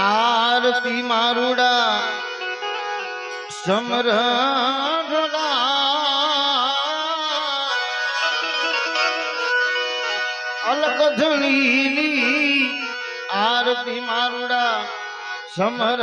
આરતી મારુડા summer અલકધણીની આરતી મારુડા summer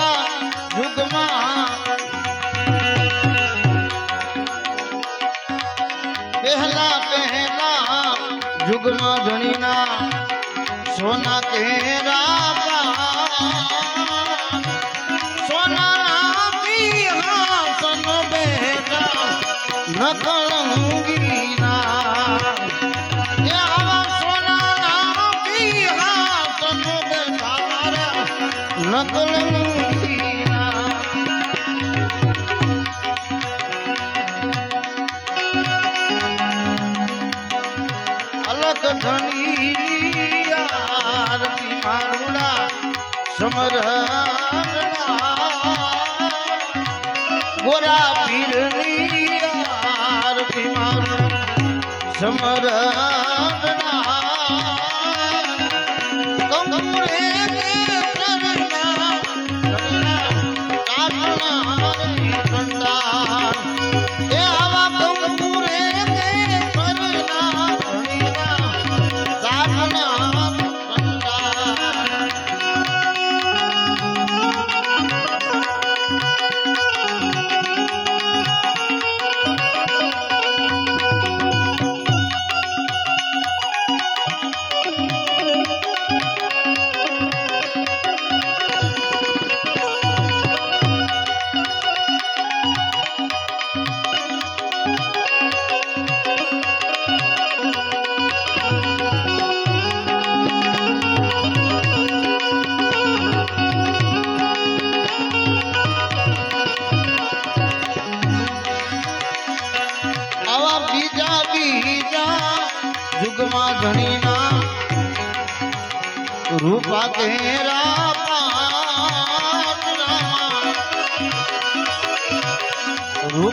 આજના યુગમાં. પહેલા પહેલા યુગમાં ધણીના સોના તેરા સોના સન બેટા નકળંગી નકલ સમર ગોરા પીરની સમર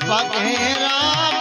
પગે રામ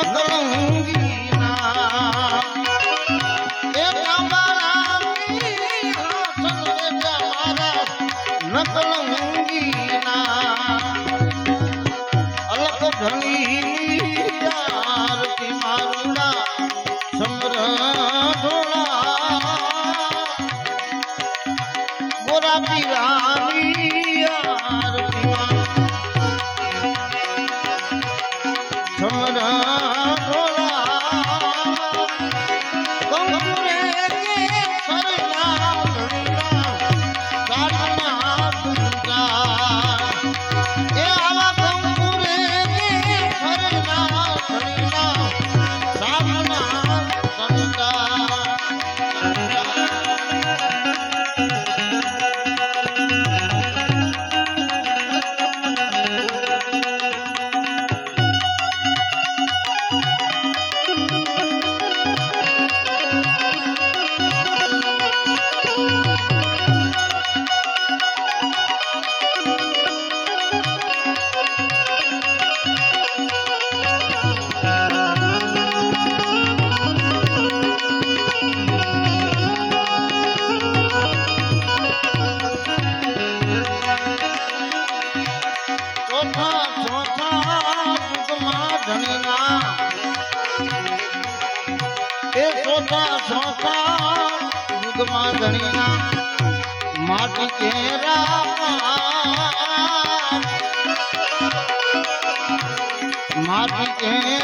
Canta, canta. યુગમાં ધણીના માટી પાર. માટી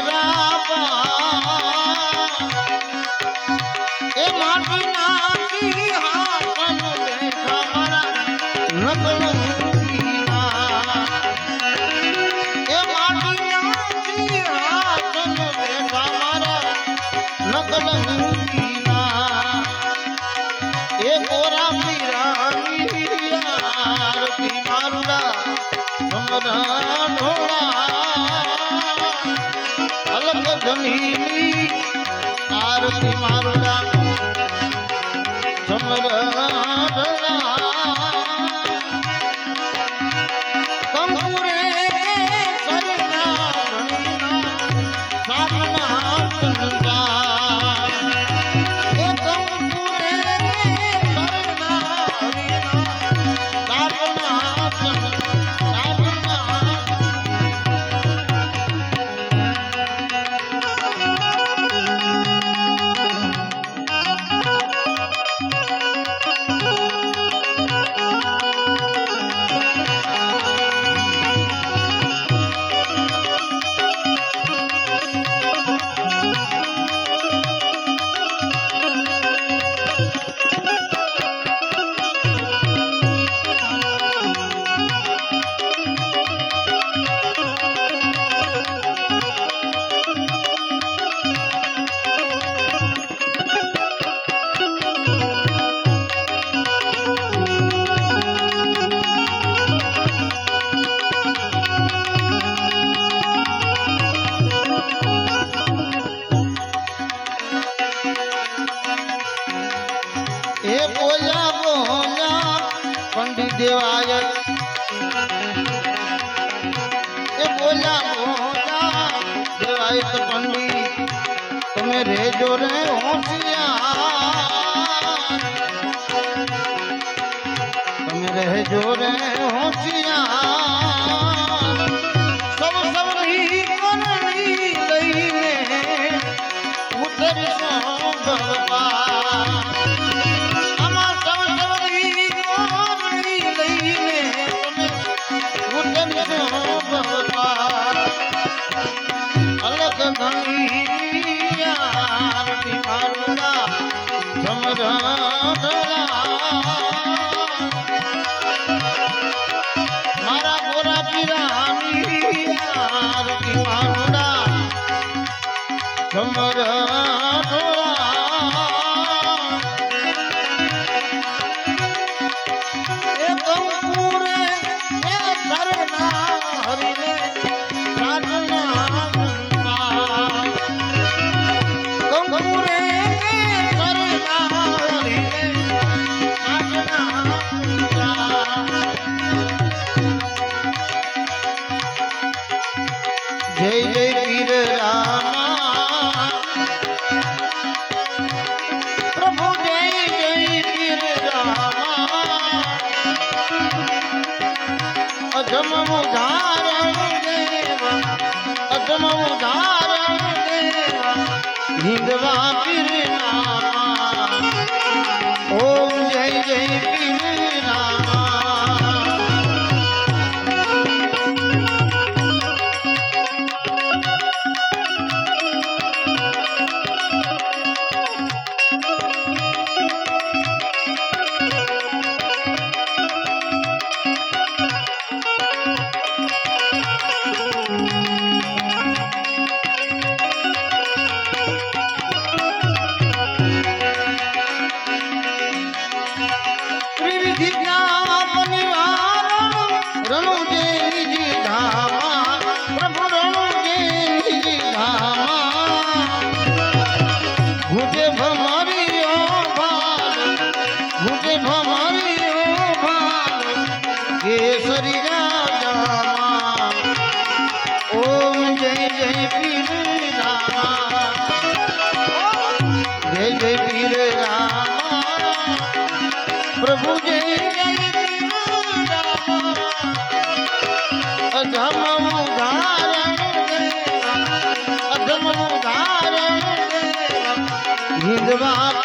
ઉદાહરણ દેવા હિંદવા પીર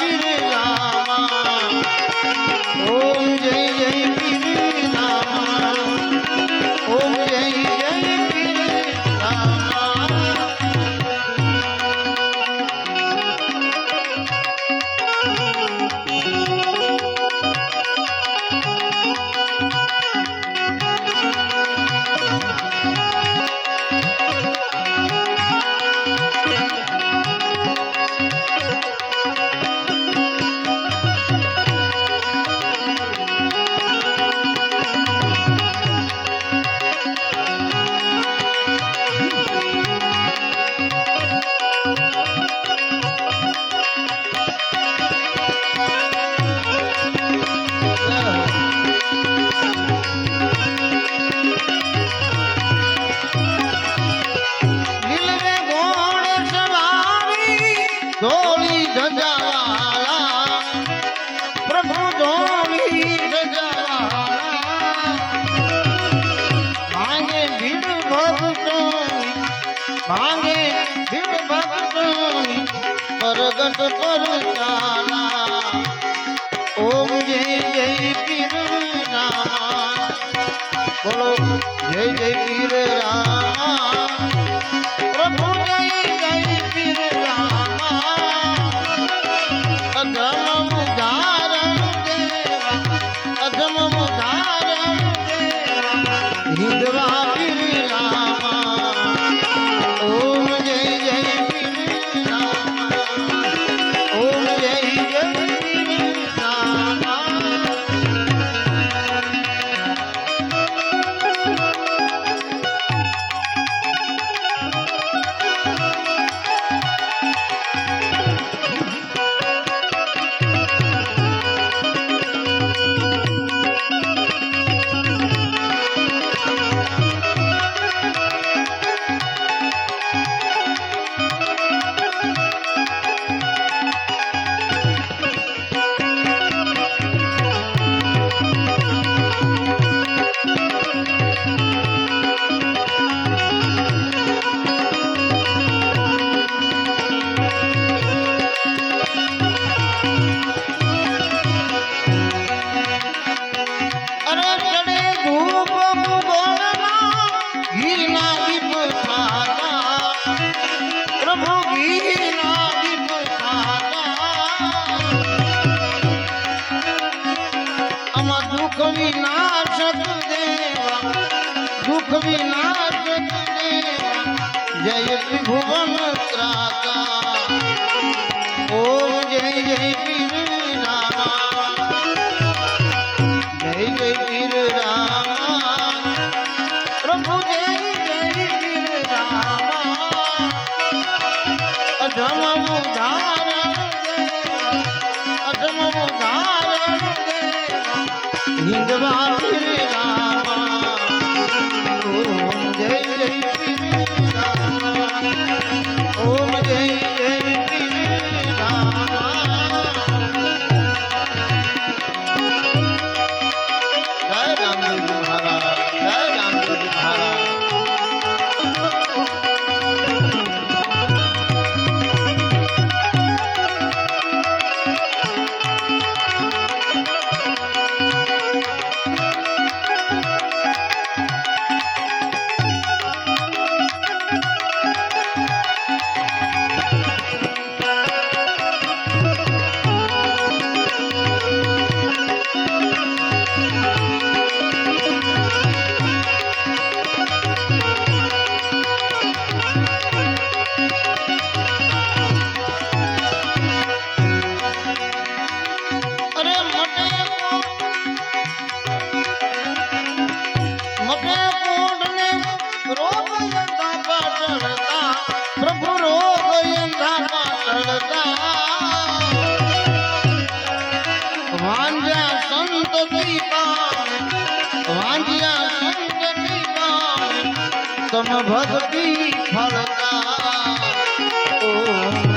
की પ્રગટ કરતાના ઓમ જય જય પીર બોલો જય જય પીર ভালো না। ও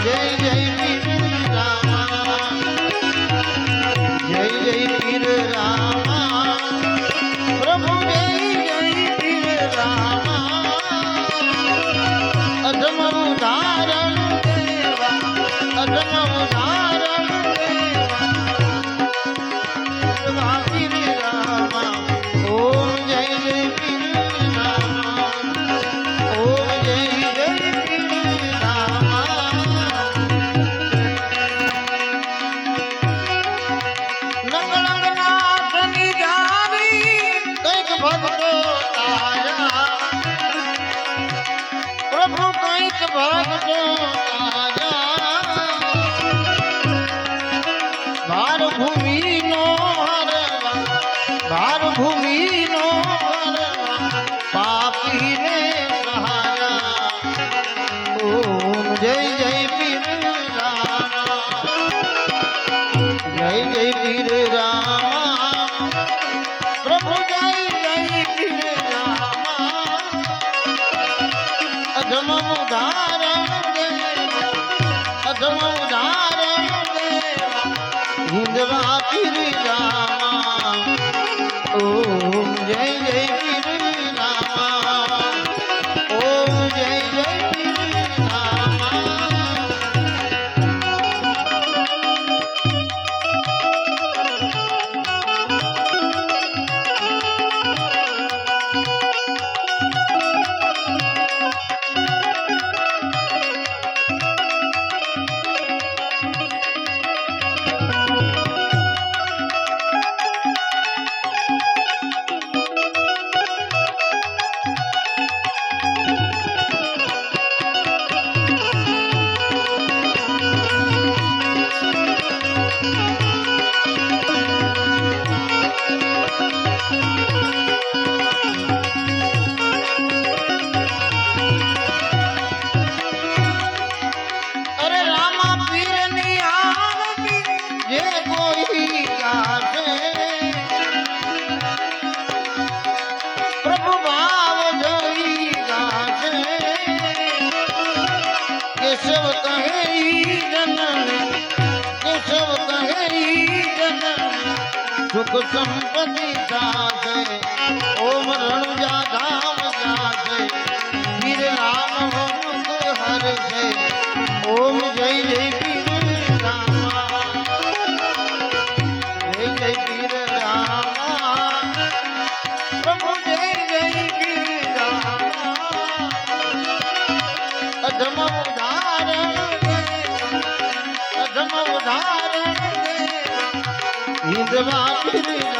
গো ગુંજવા પીરી રામા ઓમ જય જય બની જાશે ઓમ રણુજા ધામ જાશે વીર રામ ભગત હરશે ઓમ જય જય પીર રામ, જય જય પીર રામ, પ્રભુ જય જય પીર રામ. અધમ ઉદાહરણ અધમ ઉદાહરણ હિન્દવા પીર